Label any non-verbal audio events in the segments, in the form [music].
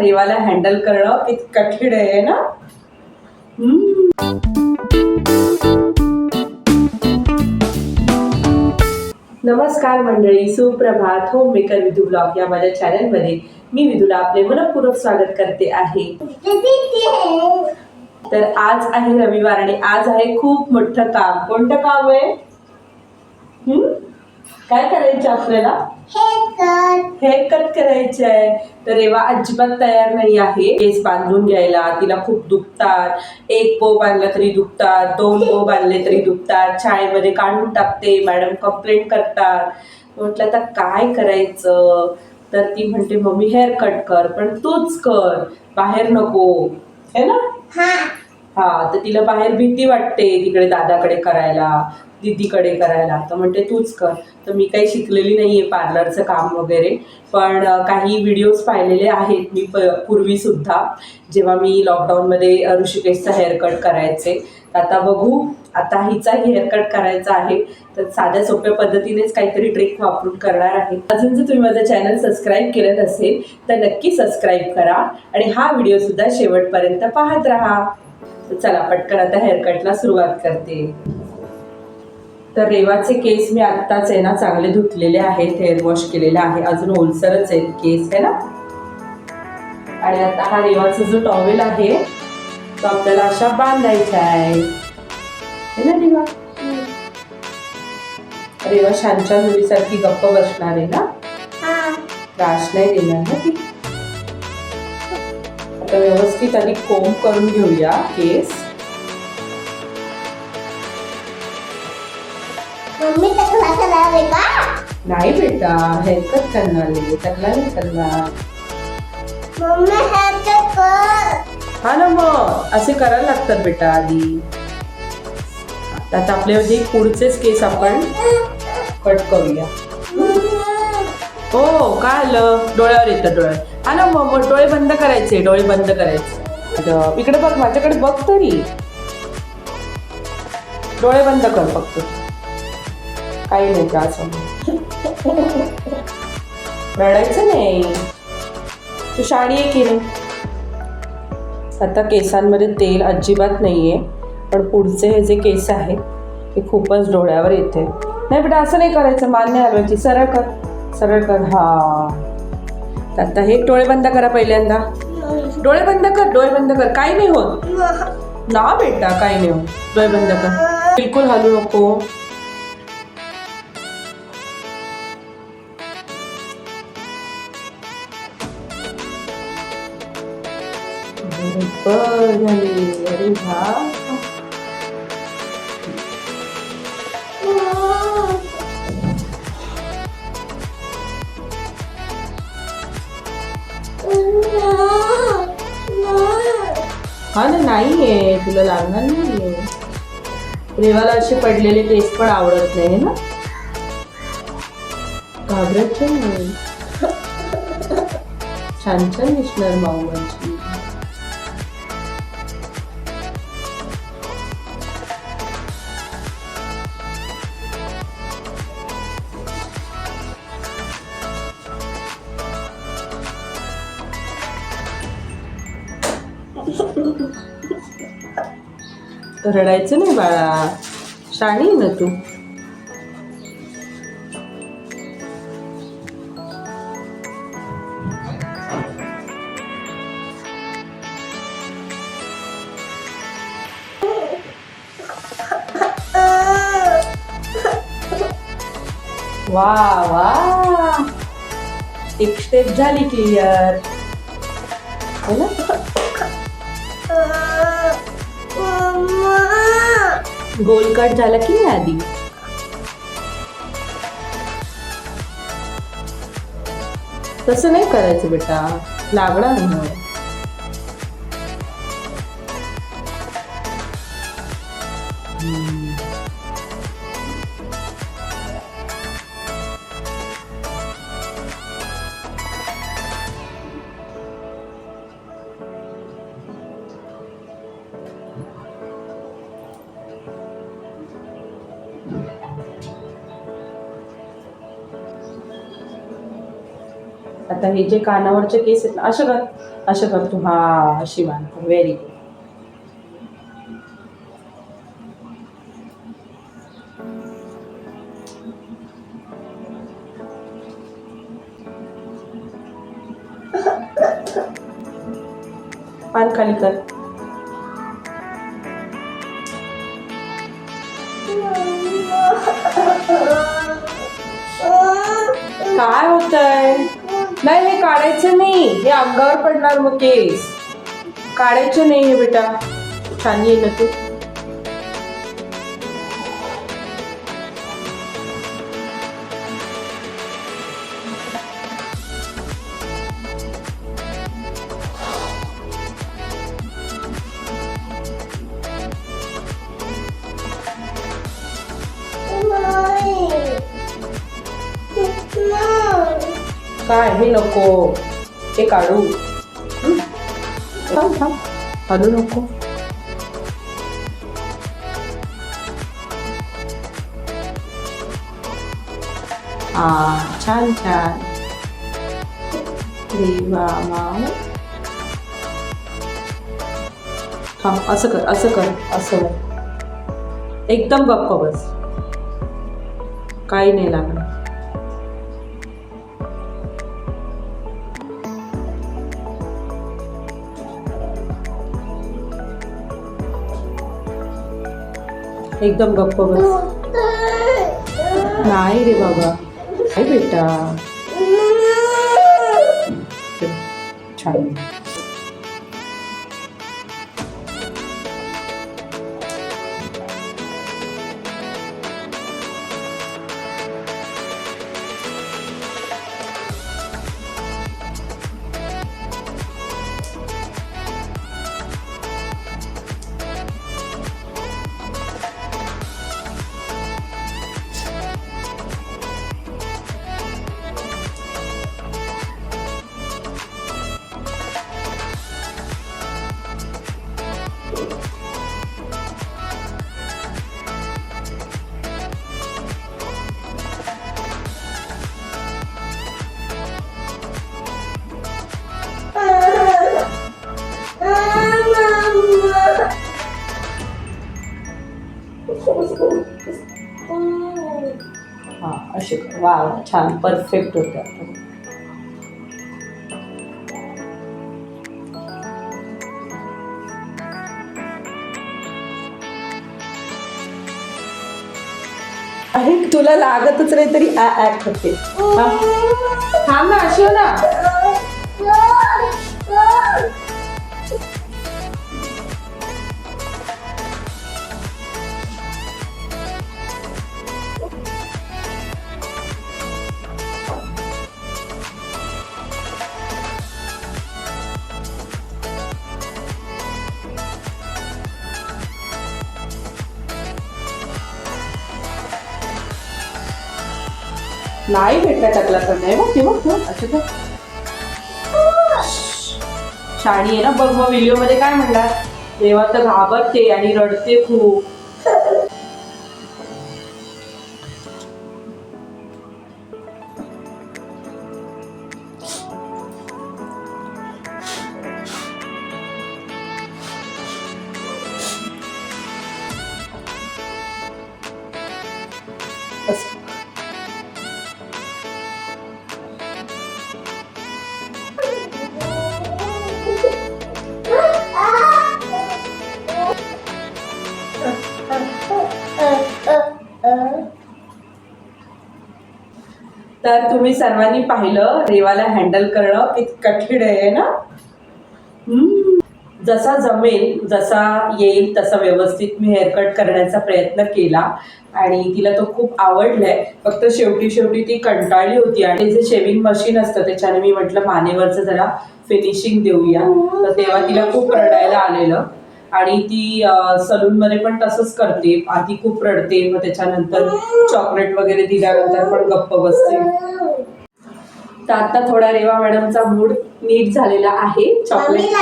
रेवाला handle करणं किती कठीण आहे ना. नमस्कार मंडळी सुप्रभात. होम मेकर विधू ब्लॉग या माझ्या चॅनलमध्ये मी विधूला आपले मनपूर्वक स्वागत करते आहे. तर आज आहे रविवार आणि आज आहे खूप मोठं काम. कोणतं काम आहे? काय करायचं आपल्याला? हेअर कट करायचे आहे. तर रेवा अजिबात तयार नाही आहे. केस बांधून घ्यायला तिला खूप दुखतात. एक बो बांधला तरी दुखतात दोन बो बांधले तरी दुखतात. शाळेमध्ये काढून टाकते मॅडम कंप्लेंट करतात. म्हटलं आता काय करायचं? तर ती म्हणते मम्मी हेअर कट कर पण तूच कर. बाहेर नको. है ना? हा तर तिला बाहेर भीती वाटते तिकडे दादाकडे करायला. दीदीकडे करायला. तर म्हणते तूच कर. तर मी काही शिकलेली नाही आहे पार्लरचं काम वगैरे पण काही व्हिडिओज पाहिलेले आहेत मी प पूर्वीसुद्धा जेव्हा मी लॉकडाऊनमध्ये अ, ऋषिकेशचा हेअरकट करायचे. आता बघू आता हिचा हेअरकट करायचा आहे तर साध्या सोप्या पद्धतीनेच काहीतरी ट्रिक वापरून करणार आहे. अजून जर तुम्ही माझं चॅनल सबस्क्राईब केलं नसेल तर नक्की सबस्क्राईब करा आणि हा व्हिडिओसुद्धा शेवटपर्यंत पाहत राहा. चला पटकन आता हेअरकटला सुरुवात करते. तर रेवाचे केस मी आत्ताच आहे ना चांगले धुतलेले आहेत हेअर वॉश केलेले आहे. अजून ओलसरच आहेत केस आहे ना? आणि आता हा रेवाचा जो टॉवेल आहे तो आपल्याला अशा बांधायचा आहे. है ना रेवा? रेवा शांच्या मुलीसारखी गप्प बसणार आहे ना? त्रास नाही देणार ना ती. आता व्यवस्थित आधी कोंब करून घेऊया केस. मम्मी करणार आहे का? नाही बेटा हेअरकट करणार टकला नाही करणार. मम्मी हेडसेट कर. हा ना मग असे करायला लागतात बेटा आधी. आता आपले जे पुढचेच केस आपण कट करूया. हो काय आलं? डोळ्यावर येतं डोळ्यावर हा ना मग डोळे बंद करायचे डोळे बंद करायचे. इकडे बघ माझ्याकडे बघ तरी. डोळे बंद कर फक्त. काही नाही त्रास असं? रडायचं नाही. तू शाणी आहे की नाही? आता केसांमध्ये तेल अजिबात नाही आहे पण पुढचे हे जे केस आहेत ते खूपच डोळ्यावर येते. नाही बेटा असं नाही करायचं. मान्य हलवायची सरळ कर. सरळ कर. हा. आता हे डोळे बंद करा पहिल्यांदा. डोळे बंद कर डोळे बंद कर. काही नाही होत. ना बेटा काही नाही होत. डोळे बंद कर. बिलकुल हलू नको. झाली अरे वा हा ना नाहीये. तुला लागणार नाहीये. रेवाला असे पडलेले केस पण आवडत नाही ना? घाबरत नाही. छान छान दिसणार माऊ रडायचं नाही बाळा. शाणी ना तू. वा वा. एक स्टेप झाली क्लिअर है हो ना? गोल कट झाला की नाही आधी? तसं नाही करायचं बेटा. लागणार आता हे जे कानावरचे केस आहेत ना असं कर असं कर तू. हा अशी मान व्हेरी गुड पान खाली कर. काय होतंय? नाही हे काढायचं नाही. हे अंगावर पडणार मग केस. काढायचं नाही हे बेटा. छान येईल ना तू. काय हे नको हे काढू हं? थांब थांब हलू नको हा छान छान देवा माऊ थांब असं कर असं कर असं कर एकदम गप्प बस काही नाही लागणार एकदम गप्प बस. नाही रे बाबा. काय बेटा. [laughs] छान. छान परफेक्ट होते आता अरे तुला लागतच रे तरी ऍ ऍ करते. हा? थांब ना अशी हो ना नाही भेटला टाकला तर नाही बघ ते असं शाणी आहे ना बघ मग व्हिडिओमध्ये काय म्हणणार देवा तर घाबरते आणि रडते खूप. तर तुम्ही सर्वांनी पाहिलं रेवाला हँडल करणं किती कठीण आहे ना? जसा जमेल जसा येईल तसा व्यवस्थित मी हेअरकट करण्याचा प्रयत्न केला. आणि तिला तो खूप आवडलाय. फक्त शेवटी शेवटी ती कंटाळली होती. आणि जे शेविंग मशीन असतं त्याच्याने मी म्हटलं मानेवरचं जरा फिनिशिंग देऊया. तर तेव्हा तिला खूप रडायला आलेलं. आणि ती सलून मध्ये पण तसंच करते. आधी खूप रडते मग त्याच्यानंतर चॉकलेट वगैरे दिल्यानंतर पण गप्प बसते. तर आता थोडा रेवा मॅडमचा मूड नीट झालेला आहे. चॉकलेट.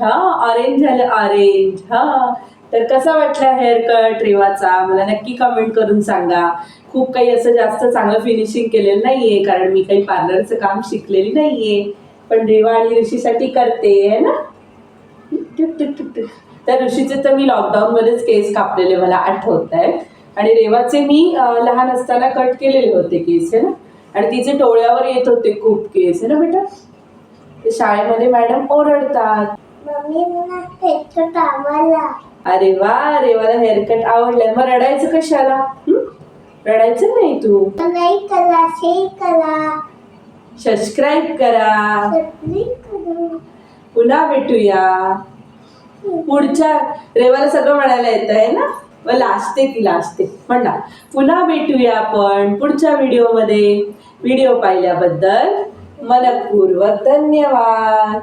हा ऑरेंज झालं ऑरेंज हा. तर कसा वाटला हेअर कट रेवाचा? मला नक्की कमेंट करून सांगा. खूप काही असं जास्त चांगलं फिनिशिंग केलेलं नाहीये कारण मी काही पार्लरचं काम शिकलेली नाहीये. पण रेवा आणि ऋषीसाठी करते है ना? तर ऋषीचे तर मी लॉकडाऊनमध्येच केस कापलेले मला आठवत आहेत आणि रेवाचे मी लहान असताना कट केलेले होते केस आहे ना? आणि तिचे डोळ्यावर येत होते खूप केस आहे ना बेटा? ते शाळेमध्ये मॅडम ओरडतात. अरे वा रेवाला हेअरकट आवडलाय. मग रडायचं कशाला? रडायचं नाही तू. सबस्क्राईब करा. पुन्हा भेटूया. पुढच्या रेवाला सगळं म्हणायला येत आहे ना? मग लाजते ती लाजते म्हणा. पुन्हा भेटूया आपण पुढच्या व्हिडिओमध्ये. व्हिडिओ पाहिल्याबद्दल मनपूर्वक धन्यवाद.